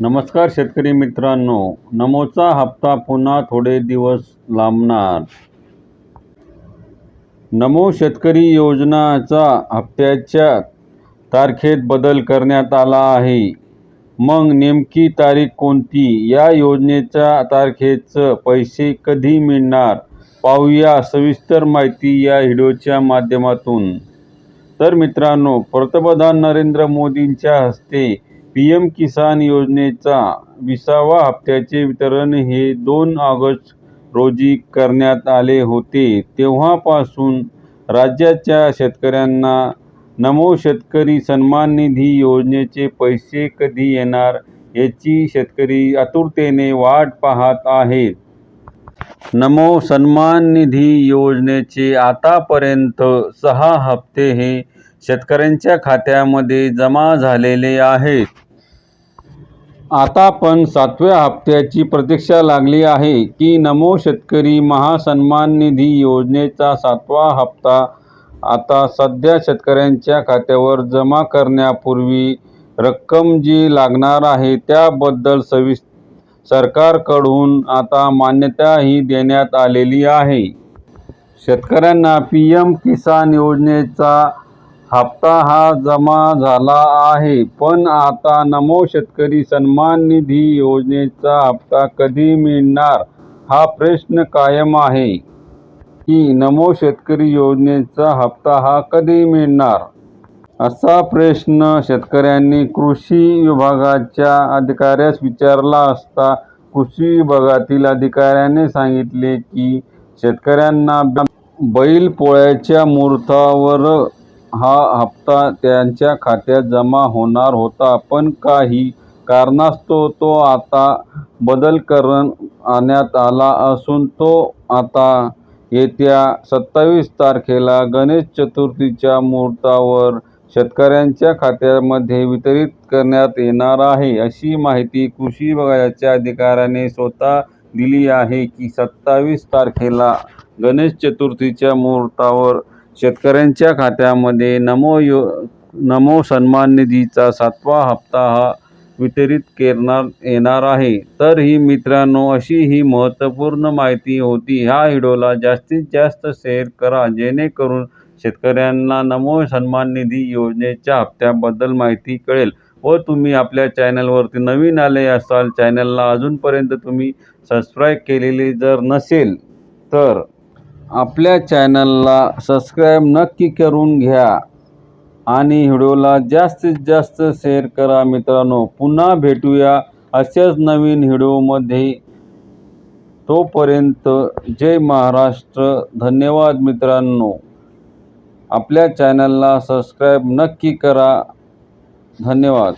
नमस्कार शेतकरी मित्रांनो. नमोचा हप्ता पुन्हा थोडे दिवस लांबणार. नमो शेतकरी योजनाचा हप्त्याच्या तारखेत बदल करण्यात आला आहे. मग नेमकी तारीख कोणती? या योजनेच्या तारखेचं पैसे कधी मिळणार? पाहूया सविस्तर माहिती या व्हिडिओच्या माध्यमातून. तर मित्रांनो पंतप्रधान नरेंद्र मोदींच्या हस्ते पी एम किसान योजनेचा विसावा हप्त्याचे वितरण हे दोन ऑगस्ट रोजी करण्यात आले होते. तेव्हापासून राज्याच्या शेतकऱ्यांना नमो शेतकरी सन्मान निधी योजनेचे पैसे कधी येणार याची शेतकरी आतुरतेने वाट पाहत आहेत. नमो सन्मान निधी योजनेचे आतापर्यंत सहा हप्ते हे शेतकऱ्यांच्या खात्यामध्ये जमा झालेले आहेत. आता पण सातव्या हप्त्याची प्रतीक्षा लागली आहे की नमो शेतकरी महासन्मान निधी योजनेचा सातवा हप्ता आता सध्या शेतकऱ्यांच्या खात्यावर जमा करण्यापूर्वी रक्कम जी लागणार आहे त्याबद्दल सविस सरकारकडून आता मान्यताही देण्यात आलेली आहे. शेतकऱ्यांना पी एम किसान योजनेचा हप्ता हा जमा झाला आहे पण आता नमो शेतकरी सन्मान निधी योजनेचा हप्ता कधी मिळणार हा प्रश्न कायम आहे. की नमो शेतकरी योजनेचा हप्ता हा कधी मिळणार? असा प्रश्न शेतकऱ्यांनी कृषी विभागाच्या अधिकाऱ्यास विचारला असता कृषी विभागातील अधिकाऱ्याने सांगितले की शेतकऱ्यांना बैल पोळ्याच्या मुहूर्तावर हा हप्ता त्यांच्या खात्यात जमा होणार होता पण काही कारणास्तव तो आता बदल करण्यात आला असून तो आता येत्या सत्तावीस तारखेला गणेश चतुर्थीच्या मुहूर्तावर शेतकऱ्यांच्या खात्यामध्ये वितरित करण्यात येणार आहे अशी माहिती कृषी विभागाच्या अधिकाऱ्याने स्वतः दिली आहे की सत्तावीस तारखेला गणेश चतुर्थीच्या मुहूर्तावर शेतकऱ्यांच्या खात्यामध्ये नमो यो नमो सन्मान निधीचा सातवा हप्ता हा वितरित करणार येणार आहे. तर ही मित्रांनो अशी ही महत्त्वपूर्ण माहिती होती. ह्या व्हिडिओला जास्तीत जास्त शेअर करा. जेणेकरून शेतकऱ्यांना नमो सन्मान निधी योजनेच्या हप्त्याबद्दल माहिती कळेल व तुम्ही आपल्या चॅनलवरती नवीन आले असाल चॅनलला अजूनपर्यंत तुम्ही सबस्क्राईब केलेली जर नसेल तर आपल्या चॅनलला सबस्क्राईब नक्की करून घ्या आणि व्हिडिओला जास्तीत जास्त शेअर करा मित्रांनो. पुन्हा भेटूया अशाच नवीन व्हिडिओमध्ये. तोपर्यंत जय महाराष्ट्र. धन्यवाद मित्रांनो. आपल्या चॅनलला सबस्क्राईब नक्की करा. धन्यवाद.